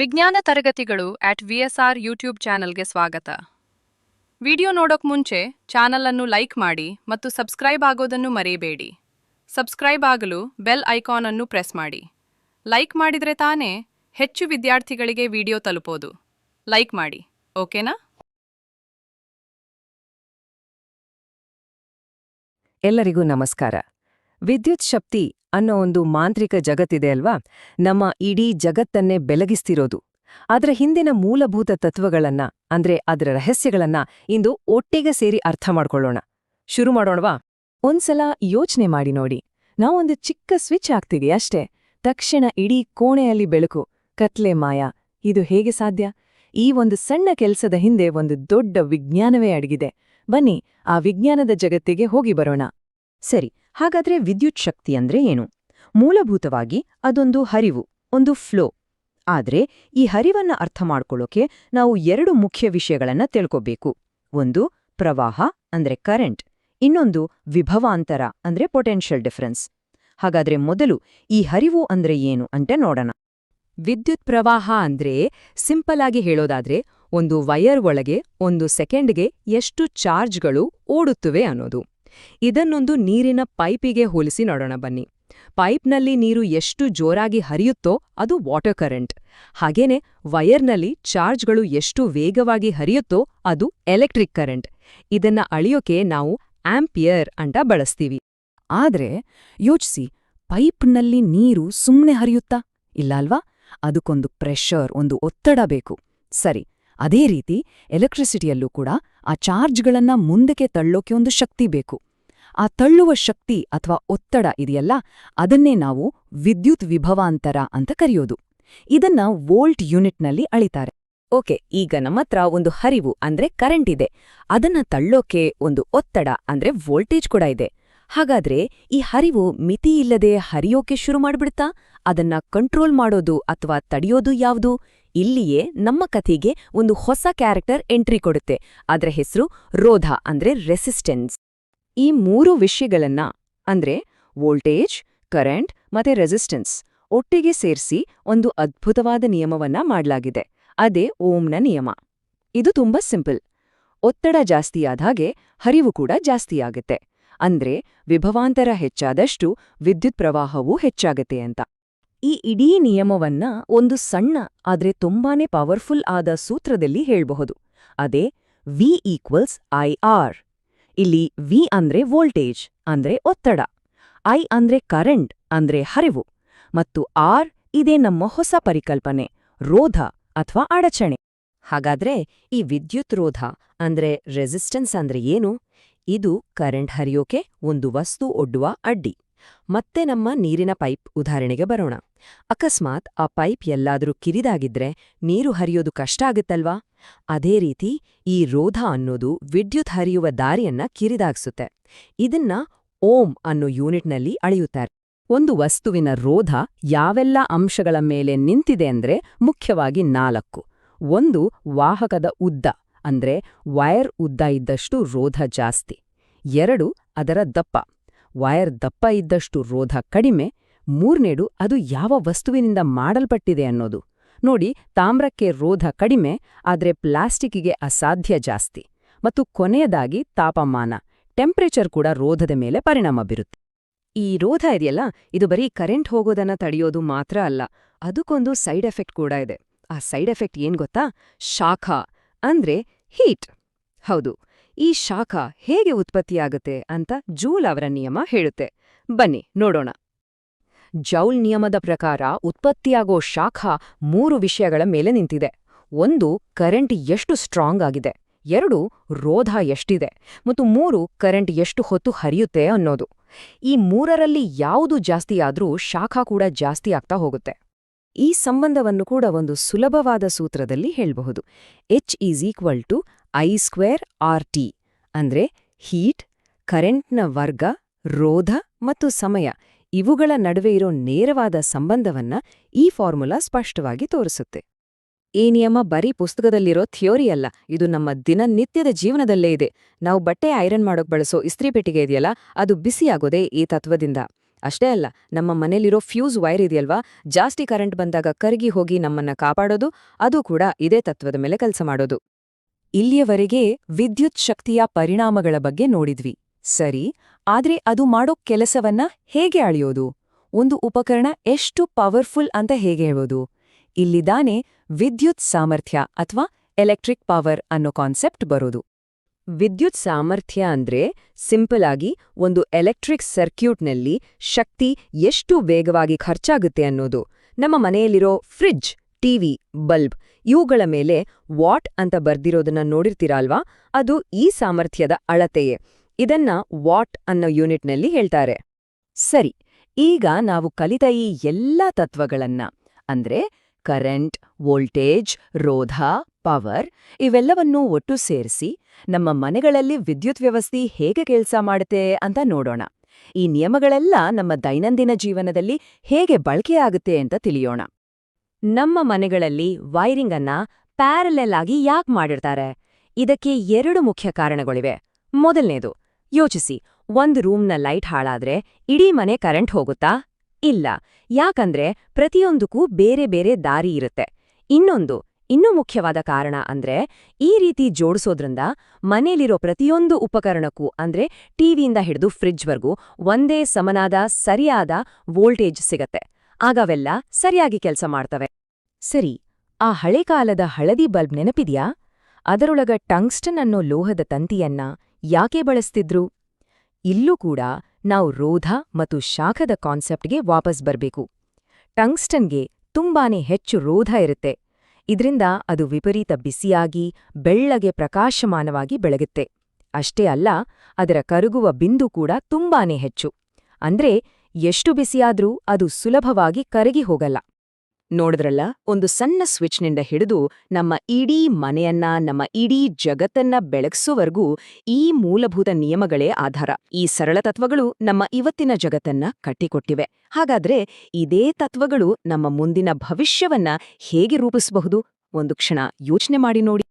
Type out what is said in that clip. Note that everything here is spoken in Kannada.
ವಿಜ್ಞಾನ ತರಗತಿಗಳು ಅಟ್ ವಿಎಸ್ಆರ್ ಯೂಟ್ಯೂಬ್ ಚಾನಲ್ಗೆ ಸ್ವಾಗತ. ವಿಡಿಯೋ ನೋಡೋಕ್ ಮುಂಚೆ ಚಾನಲ್ ಅನ್ನು ಲೈಕ್ ಮಾಡಿ ಮತ್ತು ಸಬ್ಸ್ಕ್ರೈಬ್ ಆಗೋದನ್ನು ಮರೆಯಬೇಡಿ. ಸಬ್ಸ್ಕ್ರೈಬ್ ಆಗಲು ಬೆಲ್ ಐಕಾನ್ ಅನ್ನು ಪ್ರೆಸ್ ಮಾಡಿ. ಲೈಕ್ ಮಾಡಿದ್ರೆ ತಾನೇ ಹೆಚ್ಚು ವಿದ್ಯಾರ್ಥಿಗಳಿಗೆ ವಿಡಿಯೋ ತಲುಪೋದು. ಲೈಕ್ ಮಾಡಿ, ಓಕೆನಾ? ಎಲ್ಲರಿಗೂ ನಮಸ್ಕಾರ. ವಿದ್ಯುತ್ ಶಕ್ತಿ ಅನ್ನೋ ಒಂದು ಮಾಂತ್ರಿಕ ಜಗತ್ತಿದೆ ಅಲ್ವಾ? ನಮ್ಮ ಇಡೀ ಜಗತ್ತನ್ನೇ ಬೆಲಗಿಸ್ತಿರೋದು. ಅದರ ಹಿಂದಿನ ಮೂಲಭೂತ ತತ್ವಗಳನ್ನ, ಅಂದ್ರೆ ಅದರ ರಹಸ್ಯಗಳನ್ನ ಇಂದು ಒಟ್ಟಿಗೆ ಸೇರಿ ಅರ್ಥ ಮಾಡ್ಕೊಳ್ಳೋಣ. ಶುರು ಮಾಡೋಣವಾ? ಒಂದ್ಸಲ ಯೋಚನೆ ಮಾಡಿ ನೋಡಿ. ನಾವೊಂದು ಚಿಕ್ಕ ಸ್ವಿಚ್ ಹಾಕ್ತೀವಿ ಅಷ್ಟೇ. ತಕ್ಷಣ ಇಡೀ ಕೋಣೆಯಲ್ಲಿ ಬೆಳಕು, ಕತ್ಲೆ ಮಾಯ. ಇದು ಹೇಗೆ ಸಾಧ್ಯ? ಈ ಒಂದು ಸಣ್ಣ ಕೆಲಸದ ಹಿಂದೆ ಒಂದು ದೊಡ್ಡ ವಿಜ್ಞಾನವೇ ಅಡಗಿದೆ. ಬನ್ನಿ, ಆ ವಿಜ್ಞಾನದ ಜಗತ್ತಿಗೆ ಹೋಗಿ ಬರೋಣ. ಸರಿ ಹಾಗಾದ್ರೆ ವಿದ್ಯುತ್ ಶಕ್ತಿ ಅಂದ್ರೆ ಏನು? ಮೂಲಭೂತವಾಗಿ ಅದೊಂದು ಹರಿವು, ಒಂದು ಫ್ಲೋ. ಆದ್ರೆ ಈ ಹರಿವನ್ನ ಅರ್ಥ ಮಾಡ್ಕೊಳ್ಳೋಕೆ ನಾವು ಎರಡು ಮುಖ್ಯ ವಿಷಯಗಳನ್ನ ತಿಳ್ಕೋಬೇಕು. ಒಂದು ಪ್ರವಾಹ, ಅಂದ್ರೆ ಕರೆಂಟ್ ಇನ್ನೊಂದು ವಿಭವಾಂತರ, ಅಂದ್ರೆ ಪೊಟೆನ್ಷಿಯಲ್ ಡಿಫರೆನ್ಸ್ ಹಾಗಾದ್ರೆ ಮೊದಲು ಈ ಹರಿವು ಅಂದ್ರೆ ಏನು ಅಂತ ನೋಡೋಣ. ವಿದ್ಯುತ್ ಪ್ರವಾಹ ಅಂದ್ರೆ ಸಿಂಪಲ್ ಆಗಿ ಹೇಳೋದಾದ್ರೆ ಒಂದು ವಯರ್ ಒಳಗೆ ಒಂದು ಸೆಕೆಂಡ್ಗೆ ಎಷ್ಟು ಚಾರ್ಜ್ಗಳು ಓಡುತ್ತವೆ ಅನ್ನೋದು. ಇದನ್ನೊಂದು ನೀರಿನ ಪೈಪಿಗೆ ಹೋಲಿಸಿ ನೋಡೋಣ ಬನ್ನಿ. ಪೈಪ್ನಲ್ಲಿ ನೀರು ಎಷ್ಟು ಜೋರಾಗಿ ಹರಿಯುತ್ತೋ ಅದು ವಾಟರ್ ಕರೆಂಟ್. ಹಾಗೇನೆ ವೈರ್ನಲ್ಲಿ ಚಾರ್ಜ್ಗಳು ಎಷ್ಟು ವೇಗವಾಗಿ ಹರಿಯುತ್ತೋ ಅದು ಎಲೆಕ್ಟ್ರಿಕ್ ಕರೆಂಟ್. ಇದನ್ನ ಅಳಿಯೋಕೆ ನಾವು ಆಂಪಿಯರ್ ಅಂತ ಬಳಸ್ತೀವಿ. ಆದ್ರೆ ಯೋಚಿಸಿ, ಪೈಪ್ನಲ್ಲಿ ನೀರು ಸುಮ್ಮನೆ ಹರಿಯುತ್ತಾ? ಇಲ್ಲ ಅಲ್ವಾ? ಅದಕ್ಕೊಂದು ಪ್ರೆಷರ್, ಒಂದು ಒತ್ತಡ ಬೇಕು. ಸರಿ ಅದೇ ರೀತಿ ಎಲೆಕ್ಟ್ರಿಸಿಟಿಯಲ್ಲೂ ಕೂಡ ಆ ಚಾರ್ಜ್ಗಳನ್ನ ಮುಂದಕ್ಕೆ ತಳ್ಳೋಕೆ ಒಂದು ಶಕ್ತಿ ಬೇಕು. ಆ ತಳ್ಳುವ ಶಕ್ತಿ ಅಥವಾ ಒತ್ತಡ ಇದೆಯಲ್ಲ, ಅದನ್ನೇ ನಾವು ವಿದ್ಯುತ್ ವಿಭವಾಂತರ ಅಂತ ಕರೆಯೋದು. ಇದನ್ನ ವೋಲ್ಟ್ ಯೂನಿಟ್ನಲ್ಲಿ ಅಳಿತಾರೆ. ಓಕೆ, ಈಗ ನಮ್ಮತ್ರ ಒಂದು ಹರಿವು ಅಂದ್ರೆ ಕರೆಂಟ್ ಇದೆ. ಅದನ್ನ ತಳ್ಳೋಕೆ ಒಂದು ಒತ್ತಡ ಅಂದ್ರೆ ವೋಲ್ಟೇಜ್ ಕೂಡ ಇದೆ. ಹಾಗಾದ್ರೆ ಈ ಹರಿವು ಮಿತಿಯಿಲ್ಲದೆ ಹರಿಯೋಕೆ ಶುರು ಮಾಡ್ಬಿಡ್ತಾ? ಅದನ್ನ ಕಂಟ್ರೋಲ್ ಮಾಡೋದು ಅಥವಾ ತಡೆಯೋದು ಯಾವುದು? ಇಲ್ಲಿಯೇ ನಮ್ಮ ಕಥೆಗೆ ಒಂದು ಹೊಸ ಕ್ಯಾರೆಕ್ಟರ್ ಎಂಟ್ರಿ ಕೊಡುತ್ತೆ. ಅದರ ಹೆಸರು ರೋಧ ಅಂದ್ರೆ ರೆಸಿಸ್ಟೆನ್ಸ್ ಈ ಮೂರು ವಿಷಯಗಳನ್ನ ಅಂದ್ರೆ ವೋಲ್ಟೇಜ್ ಕರೆಂಟ್ ಮತ್ತೆ ರೆಸಿಸ್ಟೆನ್ಸ್ ಒಟ್ಟಿಗೆ ಸೇರಿಸಿ ಒಂದು ಅದ್ಭುತವಾದ ನಿಯಮವನ್ನ ಮಾಡಲಾಗಿದೆ. ಅದೇ ಓಂನ ನಿಯಮ. ಇದು ತುಂಬಾ ಸಿಂಪಲ್. ಒತ್ತಡ ಜಾಸ್ತಿಯಾದಾಗೆ ಹರಿವು ಕೂಡ ಜಾಸ್ತಿಯಾಗುತ್ತೆ ಅಂದ್ರೆ ವಿಭವಾಂತರ ಹೆಚ್ಚಾದಷ್ಟು ವಿದ್ಯುತ್ ಪ್ರವಾಹವೂ ಹೆಚ್ಚಾಗತ್ತೆ ಅಂತ. ಈ ಇಡೀ ನಿಯಮವನ್ನ ಒಂದು ಸಣ್ಣ, ಆದ್ರೆ ತುಂಬಾನೇ ಪವರ್ಫುಲ್ ಆದ ಸೂತ್ರದಲ್ಲಿ ಹೇಳಬಹುದು. ಅದೇ ವಿ ಈಕ್ವಲ್ಸ್ ಐ ಆರ್ ಇಲ್ಲಿ ವಿ ಅಂದ್ರೆ ವೋಲ್ಟೇಜ್, ಅಂದ್ರೆ ಒತ್ತಡ. ಐ ಅಂದ್ರೆ ಕರೆಂಟ್ ಅಂದ್ರೆ ಹರಿವು. ಮತ್ತು ಆರ್ ಇದೇ ನಮ್ಮ ಹೊಸ ಪರಿಕಲ್ಪನೆ, ರೋಧ ಅಥವಾ ಅಡಚಣೆ. ಹಾಗಾದ್ರೆ ಈ ವಿದ್ಯುತ್ ರೋಧ ಅಂದ್ರೆ ರೆಸಿಸ್ಟೆನ್ಸ್ ಅಂದ್ರೆ ಏನು? ಇದು ಕರೆಂಟ್ ಹರಿಯೋಕೆ ಒಂದು ವಸ್ತು ಒಡ್ಡುವ ಅಡ್ಡಿ. ಮತ್ತೆ ನಮ್ಮ ನೀರಿನ ಪೈಪ್ ಉದಾಹರಣೆಗೆ ಬರೋಣ. ಅಕಸ್ಮಾತ್ ಆ ಪೈಪ್ ಎಲ್ಲಾದ್ರೂ ಕಿರಿದಾಗಿದ್ರೆ ನೀರು ಹರಿಯೋದು ಕಷ್ಟ ಆಗುತ್ತಲ್ವಾ? ಅದೇ ರೀತಿ ಈ ರೋಧ ಅನ್ನೋದು ವಿದ್ಯುತ್ ಹರಿಯುವ ದಾರಿಯನ್ನ ಕಿರಿದಾಗಿಸುತ್ತೆ. ಇದನ್ನ ಓಂ ಅನ್ನೋ ಯೂನಿಟ್ನಲ್ಲಿ ಅಳೆಯುತ್ತಾರೆ. ಒಂದು ವಸ್ತುವಿನ ರೋಧ ಯಾವೆಲ್ಲ ಅಂಶಗಳ ಮೇಲೆ ನಿಂತಿದೆ ಅಂದ್ರೆ ಮುಖ್ಯವಾಗಿ ನಾಲ್ಕು. ಒಂದು ವಾಹಕದ ಉದ್ದ, ಅಂದ್ರೆ ವೈರ್ ಉದ್ದ ಇದ್ದಷ್ಟು ರೋಧ ಜಾಸ್ತಿ. ಎರಡು ಅದರ ದಪ್ಪ. ವೈರ್ ದಪ್ಪ ಇದ್ದಷ್ಟು ರೋಧ ಕಡಿಮೆ, ಮೂರ್ನೇಡು ಅದು ಯಾವ ವಸ್ತುವಿನಿಂದ ಮಾಡಲ್ಪಟ್ಟಿದೆ ಅನ್ನೋದು. ನೋಡಿ, ತಾಮ್ರಕ್ಕೆ ರೋಧ ಕಡಿಮೆ, ಆದರೆ ಪ್ಲಾಸ್ಟಿಕ್ಗೆ ಅಸಾಧ್ಯ ಜಾಸ್ತಿ. ಮತ್ತು ಕೊನೆಯದಾಗಿ ತಾಪಮಾನ, ಟೆಂಪ್ರೇಚರ್ ಕೂಡ ರೋಧದ ಮೇಲೆ ಪರಿಣಾಮ ಬೀರುತ್ತೆ. ಈ ರೋಧ ಇದೆಯಲ್ಲ, ಇದು ಬರೀ ಕರೆಂಟ್ ಹೋಗೋದನ್ನ ತಡೆಯೋದು ಮಾತ್ರ ಅಲ್ಲ, ಅದಕ್ಕೊಂದು ಸೈಡ್ ಎಫೆಕ್ಟ್ ಕೂಡ ಇದೆ. ಆ ಸೈಡ್ ಎಫೆಕ್ಟ್ ಏನ್ ಗೊತ್ತಾ? ಶಾಖ, ಅಂದ್ರೆ ಹೀಟ್. ಹೌದು. ಈ ಶಾಖ ಹೇಗೆ ಉತ್ಪತ್ತಿಯಾಗುತ್ತೆ ಅಂತ ಜೂಲ್ ಅವರ ನಿಯಮ ಹೇಳುತ್ತೆ. ಬನ್ನಿ, ನೋಡೋಣ. ಜೌಲ್ ನಿಯಮದ ಪ್ರಕಾರ ಉತ್ಪತ್ತಿಯಾಗೋ ಶಾಖ ಮೂರು ವಿಷಯಗಳ ಮೇಲೆ ನಿಂತಿದೆ. ಒಂದು, ಕರೆಂಟ್ ಎಷ್ಟು ಸ್ಟ್ರಾಂಗ್ ಆಗಿದೆ. ಎರಡು, ರೋಧ ಎಷ್ಟಿದೆ. ಮತ್ತು ಮೂರು, ಕರೆಂಟ್ ಎಷ್ಟು ಹೊತ್ತು ಹರಿಯುತ್ತೆ ಅನ್ನೋದು. ಈ ಮೂರರಲ್ಲಿ ಯಾವುದು ಜಾಸ್ತಿಯಾದರೂ ಶಾಖ ಕೂಡ ಜಾಸ್ತಿ ಆಗ್ತಾ ಹೋಗುತ್ತೆ. ಈ ಸಂಬಂಧವನ್ನು ಕೂಡ ಒಂದು ಸುಲಭವಾದ ಸೂತ್ರದಲ್ಲಿ ಹೇಳಬಹುದು. H is equal to I square R T ಅಂದ್ರೆ ಹೀಟ್, ಕರೆಂಟ್ನ ವರ್ಗ, ರೋಧ ಮತ್ತು ಸಮಯ. ಇವುಗಳ ನಡುವೆ ಇರೋ ನೇರವಾದ ಸಂಬಂಧವನ್ನ ಈ ಫಾರ್ಮುಲಾ ಸ್ಪಷ್ಟವಾಗಿ ತೋರಿಸುತ್ತೆ. ಈ ನಿಯಮ ಬರೀ ಪುಸ್ತಕದಲ್ಲಿರೋ ಥಿಯೋರಿ ಅಲ್ಲ, ಇದು ನಮ್ಮ ದಿನನಿತ್ಯದ ಜೀವನದಲ್ಲೇ ಇದೆ. ನಾವು ಬಟ್ಟೆ ಐರನ್ ಮಾಡೋಕ್ ಬಳಸೋ ಇಸ್ತ್ರಿ ಪೆಟ್ಟಿಗೆ ಇದೆಯಲ್ಲ, ಅದು ಬಿಸಿಯಾಗೋದೇ ಈ ತತ್ವದಿಂದ. ಅಷ್ಟೇ ಅಲ್ಲ, ನಮ್ಮ ಮನೇಲಿರೋ ಫ್ಯೂಸ್ ವೈರ್ ಇದೆಯಲ್ವಾ, ಜಾಸ್ತಿ ಕರೆಂಟ್ ಬಂದಾಗ ಕರಗಿ ಹೋಗಿ ನಮ್ಮನ್ನ ಕಾಪಾಡೋದು, ಅದು ಕೂಡ ಇದೇ ತತ್ವದ ಮೇಲೆ ಕೆಲಸ ಮಾಡೋದು. ಇಲ್ಲಿಯವರೆಗೆ ವಿದ್ಯುತ್ ಶಕ್ತಿಯ ಪರಿಣಾಮಗಳ ಬಗ್ಗೆ ನೋಡಿದ್ವಿ. ಸರಿ, ಆದ್ರೆ ಅದು ಮಾಡೋ ಕೆಲಸವನ್ನ ಹೇಗೆ ಅಳೆಯೋದು? ಒಂದು ಉಪಕರಣ ಎಷ್ಟು ಪವರ್ಫುಲ್ ಅಂತ ಹೇಗೆ ಹೇಳೋದು ಇಲ್ಲಿದಾನೆ ವಿದ್ಯುತ್ ಸಾಮರ್ಥ್ಯ ಅಥವಾ ಎಲೆಕ್ಟ್ರಿಕ್ ಪವರ್ ಅನ್ನೋ ಕಾನ್ಸೆಪ್ಟ್ ಬರೋದು. ವಿದ್ಯುತ್ ಸಾಮರ್ಥ್ಯ ಅಂದ್ರೆ ಸಿಂಪಲ್ ಆಗಿ ಒಂದು ಎಲೆಕ್ಟ್ರಿಕ್ ಸರ್ಕ್ಯೂಟ್ನಲ್ಲಿ ಶಕ್ತಿ ಎಷ್ಟು ವೇಗವಾಗಿ ಖರ್ಚಾಗುತ್ತೆ ಅನ್ನೋದು. ನಮ್ಮ ಮನೆಯಲ್ಲಿರೋ ಫ್ರಿಡ್ಜ್ ಟಿವಿ, ಬಲ್ಬ್ ಇವುಗಳ ಮೇಲೆ ವಾಟ್ ಅಂತ ಬರ್ದಿರೋದನ್ನ ನೋಡಿರ್ತೀರಲ್ವಾ? ಅದು ಈ ಸಾಮರ್ಥ್ಯದ ಅಳತೆಯೇ. ಇದನ್ನ ವಾಟ್ ಅನ್ನೋ ಯೂನಿಟ್ನಲ್ಲಿ ಹೇಳ್ತಾರೆ. ಸರಿ, ಈಗ ನಾವು ಕಲಿತ ಈ ಎಲ್ಲ ತತ್ವಗಳನ್ನ, ಅಂದ್ರೆ ಕರೆಂಟ್, ವೋಲ್ಟೇಜ್, ರೋಧ, ಪವರ್ ಇವೆಲ್ಲವನ್ನೂ ಒಟ್ಟು ಸೇರಿಸಿ ನಮ್ಮ ಮನೆಗಳಲ್ಲಿ ವಿದ್ಯುತ್ ವ್ಯವಸ್ಥೆ ಹೇಗೆ ಕೆಲಸ ಮಾಡುತ್ತೆ ಅಂತ ನೋಡೋಣ. ಈ ನಿಯಮಗಳೆಲ್ಲ ನಮ್ಮ ದೈನಂದಿನ ಜೀವನದಲ್ಲಿ ಹೇಗೆ ಬಳಕೆಯಾಗುತ್ತೆ ಅಂತ ತಿಳಿಯೋಣ. ನಮ್ಮ ಮನೆಗಳಲ್ಲಿ ವೈರಿಂಗ್ ಅನ್ನ ಪ್ಯಾರಲೆಲ್ ಆಗಿ ಯಾಕೆ ಮಾಡಿರ್ತಾರೆ? ಇದಕ್ಕೆ ಎರಡು ಮುಖ್ಯ ಕಾರಣಗಳಿವೆ. ಮೊದಲನೇದು, ಯೋಚಿಸಿ, ಒಂದು ರೂಮ್ನ ಲೈಟ್ ಹಾಳಾದ್ರೆ ಇಡೀ ಮನೆ ಕರೆಂಟ್ ಹೋಗುತ್ತಾ? ಇಲ್ಲ. ಯಾಕಂದ್ರೆ ಪ್ರತಿಯೊಂದಕ್ಕೂ ಬೇರೆ ಬೇರೆ ದಾರಿ ಇರುತ್ತೆ. ಇನ್ನೊಂದು, ಇನ್ನೂ ಮುಖ್ಯವಾದ ಕಾರಣ ಅಂದ್ರೆ ಈ ರೀತಿ ಜೋಡಿಸೋದ್ರಿಂದ ಮನೆಯಲ್ಲಿರೋ ಪ್ರತಿಯೊಂದು ಉಪಕರಣಕ್ಕೂ ಅಂದ್ರೆ ಟಿವಿಯಿಂದ ಹಿಡಿದು ಫ್ರಿಡ್ಜ್ವರೆಗೂ ಒಂದೇ ಸಮನಾದ ಸರಿಯಾದ ವೋಲ್ಟೇಜ್ ಸಿಗತ್ತೆ. ಆಗವೆಲ್ಲ ಸರಿಯಾಗಿ ಕೆಲಸ ಮಾಡ್ತವೆ. ಸರಿ, ಆ ಹಳೆ ಕಾಲದ ಹಳದಿ ಬಲ್ಬ್ ನೆನಪಿದ್ಯಾ? ಅದರೊಳಗ ಟಂಗ್ಸ್ಟನ್ ಅನ್ನೋ ಲೋಹದ ತಂತಿಯನ್ನ ಯಾಕೆ ಬಳಸ್ತಿದ್ರು? ಇಲ್ಲೂ ಕೂಡ ನಾವು ರೋಧ ಮತ್ತು ಶಾಖದ ಕಾನ್ಸೆಪ್ಟ್ಗೆ ವಾಪಸ್ ಬರ್ಬೇಕು. ಟಂಗ್ಸ್ಟನ್ಗೆ ತುಂಬಾನೇ ಹೆಚ್ಚು ರೋಧ ಇರುತ್ತೆ. ಇದ್ರಿಂದ ಅದು ವಿಪರೀತ ಬಿಸಿಯಾಗಿ, ಬೆಳ್ಳಗೆ ಪ್ರಕಾಶಮಾನವಾಗಿ ಬೆಳಗುತ್ತೆ. ಅಷ್ಟೇ ಅಲ್ಲ, ಅದರ ಕರಗುವ ಬಿಂದು ಕೂಡ ತುಂಬಾನೇ ಹೆಚ್ಚು. ಅಂದ್ರೆ ಎಷ್ಟು ಬಿಸಿಯಾದ್ರೂ ಅದು ಸುಲಭವಾಗಿ ಕರಗಿ ಹೋಗಲ್ಲ. ನೋಡಿದ್ರಲ್ಲ, ಒಂದು ಸಣ್ಣ ಸ್ವಿಚ್ನಿಂದ ಹಿಡಿದು ನಮ್ಮ ಇಡೀ ಮನೆಯನ್ನ, ನಮ್ಮ ಇಡೀ ಜಗತ್ತನ್ನ ಬೆಳಗಿಸುವವರೆಗೂ ಈ ಮೂಲಭೂತ ನಿಯಮಗಳೇ ಆಧಾರ. ಈ ಸರಳ ತತ್ವಗಳು ನಮ್ಮ ಇವತ್ತಿನ ಜಗತ್ತನ್ನ ಕಟ್ಟಿಕೊಟ್ಟಿವೆ. ಹಾಗಾದ್ರೆ ಇದೇ ತತ್ವಗಳು ನಮ್ಮ ಮುಂದಿನ ಭವಿಷ್ಯವನ್ನ ಹೇಗೆ ರೂಪಿಸಬಹುದು? ಒಂದು ಕ್ಷಣ ಯೋಚನೆ ಮಾಡಿ ನೋಡಿ.